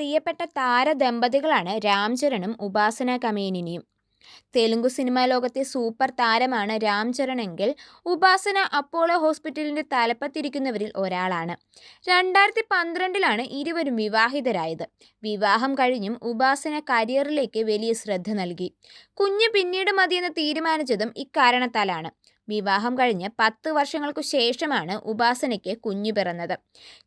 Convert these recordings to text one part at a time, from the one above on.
പ്രിയപ്പെട്ട താരദമ്പതികളാണ് രാംചരണും ഉപാസന കമേനിനിയും. തെലുങ്ക് സിനിമാ ലോകത്തെ സൂപ്പർ താരമാണ് രാംചരണെങ്കിൽ ഉപാസന അപ്പോളോ ഹോസ്പിറ്റലിന്റെ തലപ്പത്തിരിക്കുന്നവരിൽ ഒരാളാണ്. രണ്ടായിരത്തി പന്ത്രണ്ടിലാണ് ഇരുവരും വിവാഹിതരായത്. വിവാഹം കഴിഞ്ഞും ഉപാസന കരിയറിലേക്ക് വലിയ ശ്രദ്ധ നൽകി. കുഞ്ഞ് പിന്നീട് മതിയെന്ന് തീരുമാനിച്ചതും ഇക്കാരണത്താലാണ്. വിവാഹം കഴിഞ്ഞ് പത്ത് വർഷങ്ങൾക്കു ശേഷമാണ് ഉപാസനയ്ക്ക് കുഞ്ഞു പിറന്നത്.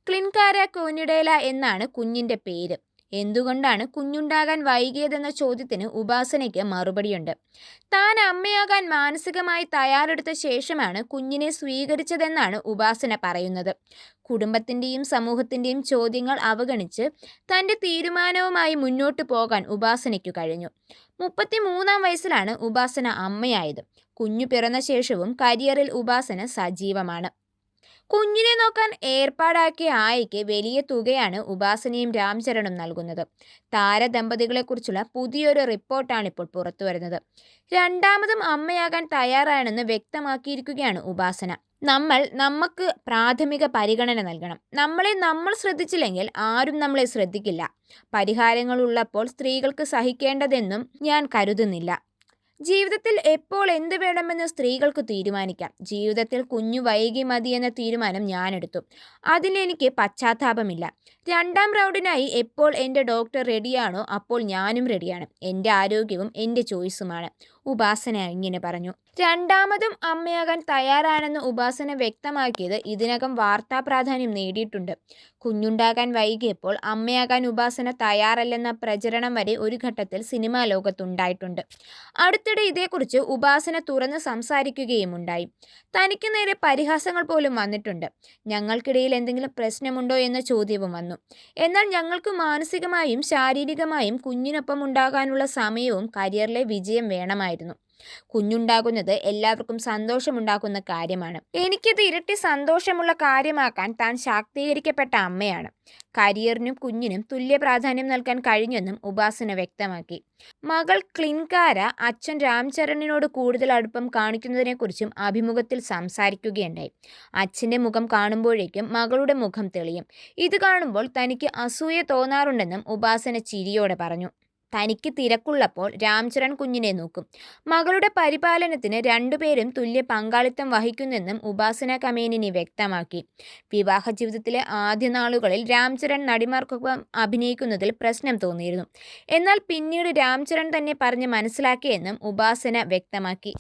ക്ലിൻകാര കോനിഡേല എന്നാണ് കുഞ്ഞിന്റെ പേര്. എന്തുകൊണ്ടാണ് കുഞ്ഞുണ്ടാകാൻ വൈകിയതെന്ന ചോദ്യത്തിന് ഉപാസനയ്ക്ക് മറുപടിയുണ്ട്. താൻ അമ്മയാകാൻ മാനസികമായി തയ്യാറെടുത്ത ശേഷമാണ് കുഞ്ഞിനെ സ്വീകരിച്ചതെന്നാണ് ഉപാസന പറയുന്നത്. കുടുംബത്തിന്റെയും സമൂഹത്തിന്റെയും ചോദ്യങ്ങൾ അവഗണിച്ച് തന്റെ തീരുമാനവുമായി മുന്നോട്ട് പോകാൻ ഉപാസനയ്ക്കു കഴിഞ്ഞു. മുപ്പത്തി മൂന്നാം വയസ്സിലാണ് ഉപാസന അമ്മയായത്. കുഞ്ഞു പിറന്ന ശേഷവും കരിയറിൽ ഉപാസന സജീവമാണ്. കുഞ്ഞിനെ നോക്കാൻ ഏർപ്പാടാക്കിയ ആയയ്ക്ക് വലിയ തുകയാണ് ഉപാസനയും രാംചരണും നൽകുന്നത്. താരദമ്പതികളെക്കുറിച്ചുള്ള പുതിയൊരു റിപ്പോർട്ടാണ് ഇപ്പോൾ പുറത്തുവരുന്നത്. രണ്ടാമതും അമ്മയാകാൻ തയ്യാറാണെന്ന് വ്യക്തമാക്കിയിരിക്കുകയാണ് ഉപാസന. നമ്മൾ നമുക്ക് പ്രാഥമിക പരിഗണന നൽകണം. നമ്മളെ നമ്മൾ ശ്രദ്ധിച്ചില്ലെങ്കിൽ ആരും നമ്മളെ ശ്രദ്ധിക്കില്ല. പരിഹാരങ്ങളുള്ളപ്പോൾ സ്ത്രീകൾക്ക് സഹിക്കേണ്ടതെന്നും ഞാൻ കരുതുന്നില്ല. ജീവിതത്തിൽ എപ്പോൾ എന്ത് വേണമെന്ന് സ്ത്രീകൾക്ക് തീരുമാനിക്കാം. ജീവിതത്തിൽ കുഞ്ഞു വൈകി മതി എന്ന തീരുമാനം ഞാനെടുത്തു. അതിലെനിക്ക് പശ്ചാത്താപമില്ല. രണ്ടാം റൗണ്ടിനായി എപ്പോൾ എന്റെ ഡോക്ടർ റെഡിയാണോ അപ്പോൾ ഞാനും റെഡിയാണ്. എന്റെ ആരോഗ്യവും എന്റെ ചോയ്സുമാണ്. ഉപാസന ഇങ്ങനെ പറഞ്ഞു. രണ്ടാമതും അമ്മയാകാൻ തയ്യാറാണെന്ന് ഉപാസന വ്യക്തമാക്കിയത് ഇതിനകം വാർത്താ പ്രാധാന്യം നേടിയിട്ടുണ്ട്. കുഞ്ഞുണ്ടാകാൻ വൈകിയപ്പോൾ അമ്മയാകാൻ ഉപാസന തയ്യാറല്ലെന്ന പ്രചരണം വരെ ഒരു ഘട്ടത്തിൽ സിനിമാ ലോകത്തുണ്ടായിട്ടുണ്ട്. അടുത്തിടെ ഇതേക്കുറിച്ച് ഉപാസന തുറന്ന് സംസാരിക്കുകയുമുണ്ടായി തനിക്ക് നേരെ പരിഹാസങ്ങൾ പോലും വന്നിട്ടുണ്ട്. ഞങ്ങൾക്കിടയിൽ എന്തെങ്കിലും പ്രശ്നമുണ്ടോ എന്ന ചോദ്യവും വന്നു. എന്നാൽ ഞങ്ങൾക്ക് മാനസികമായും ശാരീരികമായും കുഞ്ഞിനൊപ്പം ഉണ്ടാകാനുള്ള സമയവും കരിയറിലെ വിജയം വേണമായിരുന്നു. കുഞ്ഞുണ്ടാകുന്നത് എല്ലാവർക്കും സന്തോഷമുണ്ടാക്കുന്ന കാര്യമാണ്. എനിക്കിത് ഇരട്ടി സന്തോഷമുള്ള കാര്യമാക്കാൻ താൻ ശാക്തീകരിക്കപ്പെട്ട അമ്മയാണ്. കരിയറിനും കുഞ്ഞിനും തുല്യ പ്രാധാന്യം നൽകാൻ കഴിഞ്ഞെന്നും ഉപാസന വ്യക്തമാക്കി. മകൾ ക്ലിൻകാര അച്ഛൻ രാംചരണിനോട് കൂടുതൽ അടുപ്പം കാണിക്കുന്നതിനെക്കുറിച്ചും അഭിമുഖത്തിൽ സംസാരിക്കുകയുണ്ടായി. അച്ഛന്റെ മുഖം കാണുമ്പോഴേക്കും മകളുടെ മുഖം തെളിയും. ഇത് കാണുമ്പോൾ തനിക്ക് അസൂയ തോന്നാറുണ്ടെന്നും ഉപാസന ചിരിയോടെ പറഞ്ഞു. തനിക്ക് തിരക്കുള്ളപ്പോൾ രാംചരൺ കുഞ്ഞിനെ നോക്കും. മകളുടെ പരിപാലനത്തിന് രണ്ടുപേരും തുല്യ പങ്കാളിത്തം വഹിക്കുന്നെന്നും ഉപാസന കമേനിനി വ്യക്തമാക്കി. വിവാഹ ജീവിതത്തിലെ ആദ്യ നാളുകളിൽ രാംചരൺ നടിമാർക്കൊപ്പം അഭിനയിക്കുന്നതിൽ പ്രശ്നം തോന്നിയിരുന്നു. എന്നാൽ പിന്നീട് രാംചരൺ തന്നെ പറഞ്ഞ് മനസ്സിലാക്കിയെന്നും ഉപാസന വ്യക്തമാക്കി.